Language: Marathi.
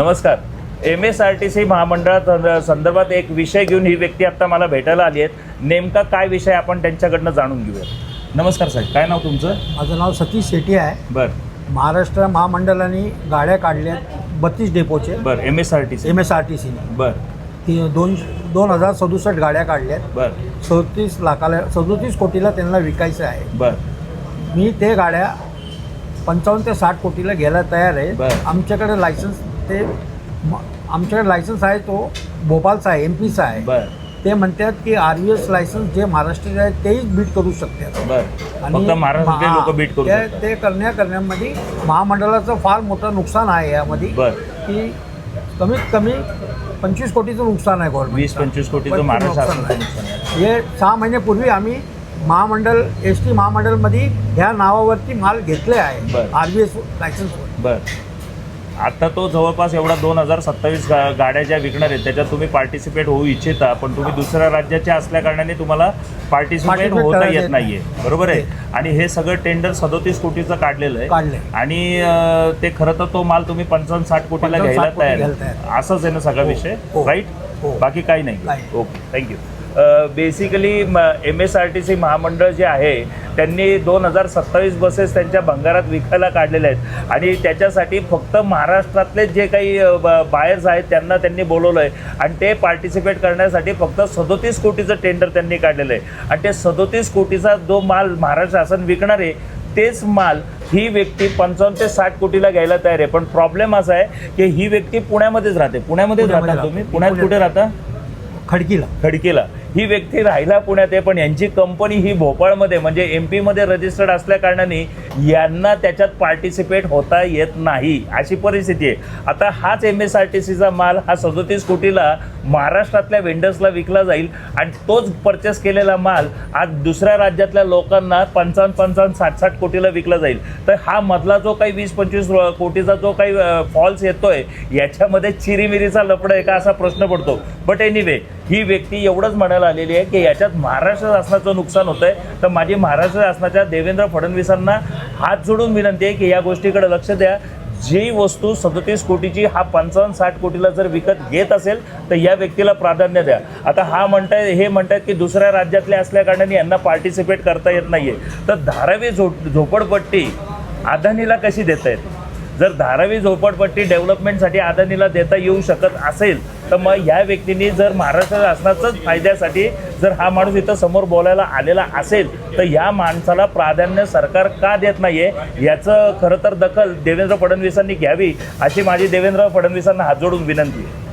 नमस्कार. M S R T C महामंडळात संदर्भात एक विषय घेऊन ही व्यक्ती आता मला भेटायला आली आहेत. नेमका काय विषय आपण त्यांच्याकडनं जाणून घेऊया नमस्कार साहेब काय नाव तुमचं? माझं नाव सतीश शेट्टी आहे. बरं. महाराष्ट्र महामंडळाने गाड्या काढल्या बत्तीस डेपोचे. बरं M S R T C M S R T सीने बरं. ती दोन दोन हजार सदुसष्ट गाड्या काढल्यात बरं. सदतीस लाखाला सदोतीस कोटीला त्यांना विकायचं आहे. बरं. मी ते गाड्या पंचावन्न ते साठ कोटीला घ्यायला तयार आहे. बरं. आमच्याकडे लायसन्स ते आमच्याकडे लायसन्स आहे तो भोपाळचा आहे एम पीचा आहे. ते म्हणतात की आर व्ही एस लायसन्स जे महाराष्ट्राचे आहे तेच बीट करू शकतात. बीट करू ते- करण्या करण्यामध्ये महामंडळाचं फार मोठं नुकसान आहे यामध्ये. की कमीत कमी पंचवीस कोटीचं नुकसान आहे गव्हर्नमेंट वीस पंचवीस कोटीचं हे सहा महिन्यापूर्वी आम्ही महामंडळ एस टी महामंडळमध्ये ह्या नावावरती माल घेतले आहे. आर बी एस लायसन्सवर बरं. आता तो जवळपास एवढा दोन हजार सत्तावीस गा गाड्या ज्या विकणार आहेत त्याच्यात तुम्ही पार्टिसिपेट होऊ इच्छिता पण तुम्ही दुसऱ्या राज्याच्या असल्या कारणाने तुम्हाला पार्टिसिपेट Participate होता येत नाहीये बरोबर आहे आणि हे सगळं टेंडर सदोतीस कोटीचं काढलेलं आहे काढलंय. आणि अं, ते खरं तर तो माल तुम्ही पंचावन्न साठ कोटीला 55 घ्यायला कोटी तयार घ्यायला आहे. तयार. असंच आहे ना सगळा हो, विषय हो. राईट हो. बाकी काही नाही नाही. Okay thank you basically M S R T C महामंडळ जे आहे त्यांनी दोन हजार सत्तावीस बसेस त्यांच्या भंगारात विकायला काढलेल्या आहेत. आणि त्याच्यासाठी फक्त महाराष्ट्रातले जे काही बायर्स आहेत त्यांना त्यांनी बोलवलं आहे आणि ते पार्टिसिपेट करण्यासाठी फक्त सदोतीस कोटीचं टेंडर त्यांनी काढलेलं आहे. आणि ते सदोतीस कोटीचा जो माल महाराष्ट्र शासन विकणार आहे तेच माल ही व्यक्ती पंचावन्न ते साठ कोटीला घ्यायला तयार आहे. पण प्रॉब्लेम असा आहे की ही व्यक्ती पुण्यामध्येच राहते. पुण्यामध्येच पुण्यामध्ये राहता तुम्ही. पुण्यात कुठे राहता? खडकीला. खडकीला. ही व्यक्ती राहिला पुण्यात आहे पण यांची कंपनी ही भोपाळमध्ये म्हणजे एम पीमध्ये रजिस्टर्ड असल्याकारणाने यांना त्याच्यात पार्टिसिपेट होता येत नाही. अशी परिस्थिती आहे. आता हाच एम एस आर टी सीचा माल हा सदोतीस कोटीला महाराष्ट्रातल्या वेंडर्सला विकला जाईल आणि तोच परचेस केलेला माल आज दुसऱ्या राज्यातल्या लोकांना पंचावन्न पंचावन्न साठ साठ कोटीला विकला जाईल. तर हा मधला जो काही वीस पंचवीस कोटीचा जो काही फॉल्स येतोय याच्यामध्ये चिरीमिरीचा लपड आहे का असा प्रश्न पडतो. बट एनिवे ही व्यक्ती एवढंच म्हणायला आलेली आहे की याच्यात महाराष्ट्र शासनाचं नुकसान होत आहे तर माझी महाराष्ट्र शासनाच्या देवेंद्र फडणवीसांना हात जोडून विनंती आहे की या गोष्टीकडे लक्ष द्या. जी वस्तू सदतीस कोटीची हा पंचावन्न साठ कोटीला जर विकत घेत असेल तर या व्यक्तीला प्राधान्य द्या. आता हा म्हणताय हे म्हणतात की दुसऱ्या राज्यातले असल्याकारणाने यांना पार्टिसिपेट करता येत नाही आहे तर धारावी झो झोपडपट्टी अदानीला कशी देत आहेत जर धारावी झोपडपट्टी डेव्हलपमेंटसाठी अदानीला देता येऊ शकत असेल तर मग या व्यक्तींनी जर महाराष्ट्र शासनाचाच फायद्यासाठी जर हा माणूस इथं समोर बोलायला आलेला असेल तर या माणसाला प्राधान्य सरकार का देत नाही आहे याचं खरं तर दखल देवेंद्र फडणवीसांनी घ्यावी अशी माझी देवेंद्र फडणवीसांना हात जोडून विनंती आहे.